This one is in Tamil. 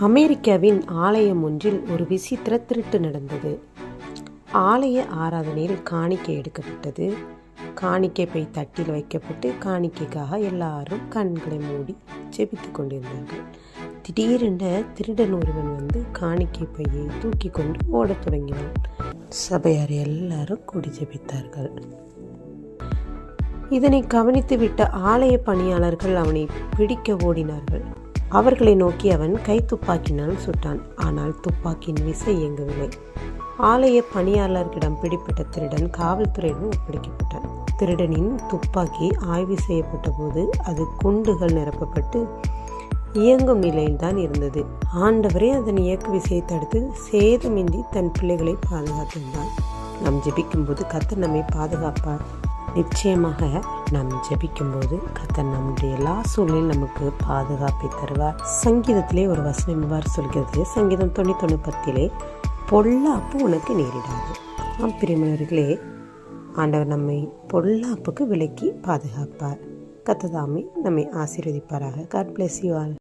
அமெரிக்காவின் ஆலயம் ஒன்றில் ஒரு விசித்திர திருட்டு நடந்தது. ஆலய ஆராதனையில் காணிக்கை எடுக்கப்பட்டது. காணிக்கை பை தட்டில் வைக்கப்பட்டு காணிக்கைக்காக எல்லாரும் கண்களை மூடி ஜெபித்துக் கொண்டிருந்தார்கள். திடீரென திருடன் ஒருவன் வந்து காணிக்கை பையை தூக்கி கொண்டு ஓடத் தொடங்கினான். சபையார் எல்லாரும் கூடி ஜெபித்தார்கள். இதனை கவனித்துவிட்ட ஆலய பணியாளர்கள் அவனை பிடிக்க ஓடினார்கள். அவர்களை நோக்கி அவன் கை துப்பாக்கினால் சுட்டான். ஆனால் துப்பாக்கியின் விசை இயங்கவில்லை. ஆலய பணியாளர்களிடம் பிடிப்பட்ட திருடன் காவல்துறையிடம் ஒப்படைக்கப்பட்டான். திருடனின் துப்பாக்கி ஆய்வு செய்யப்பட்ட போது அது குண்டுகள் நிரப்பப்பட்டு இயங்கும் நிலையில்தான் இருந்தது. ஆண்டவரே அதன் இயக்கு விசையை தடுத்து சேதமின்றி தன் பிள்ளைகளை பாதுகாத்திருந்தான். நாம் ஜெபிக்கும்போது கத்தர் நம்மை பாதுகாப்பார். நிச்சயமாக நாம் ஜெபிக்கும்போது கத்தர் நம்முடைய எல்லா சூழ்நிலையும் நமக்கு பாதுகாப்பை தருவார். சங்கீதத்திலே ஒரு வசனம் இவ்வாறு சொல்கிறது. சங்கீதம் தொண்ணூத்தொன்று பத்திலே பொல்லாப்பு உனக்கு நேரிடாது. ஆம் பிரிமினர்களே ஆண்டவர் நம்மை பொல்லாப்புக்கு விலக்கி பாதுகாப்பார். கத்ததாமே நம்மை ஆசீர்வதிப்பாராக. God bless you all